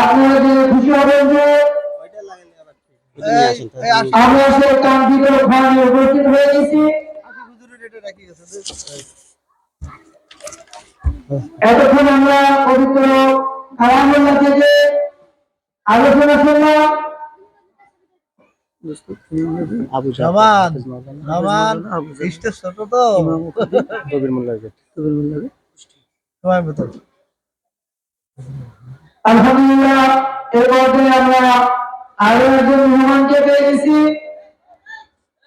আপনারা খুশি হবেন যে আমরা সেই কাঙ্ক্ষিত উপস্থিত হয়ে গেছি। আসি হুজুরের এটা রাখি গেছে এতক্ষণ আমরা পবিত্র কালামুল্লাহ থেকে আলোচনা শুনলাম আবু রমান রমান স্টেজ ছোট তো। কবির মোল্লার গেট কবির মোল্লার গেট সময় মতো। আলহামদুলিল্লাহ এর পর্যায়ে আমরা আরও একজন মেহমানকে পেয়ে গেছি।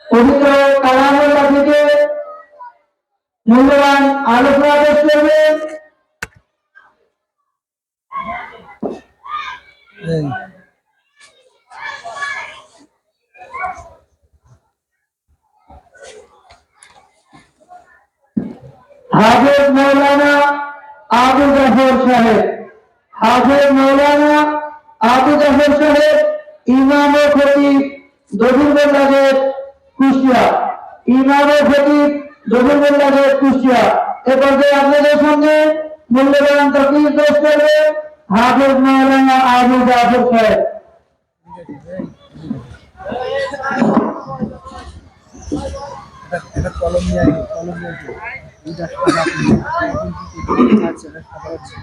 পবিত্র কালামুল্লাহ থেকে মূল্যবান আলোচনা পেশ করবেন হাফেজ মৌলানা আবু জাফর সাহেব হাফেজ মৌলানা আবু জাফর সাহেব, ইমাম ও খতিব দবিরবন্দাগের কুষ্টিয়া। ইমাম ও খতিব দবিরবন্দাগের কুষ্টিয়া। এ পর্যায়ে আপনাদের সামনে মূল্যবান তকলিফ পেশ করবে হাফেজ মৌলানা আবু জাফর সাহেব। এটা কলম নিয়ে কলম নিয়ে দুইটা টাকা আপনি- আচ্ছা, এটা টাকা আছে।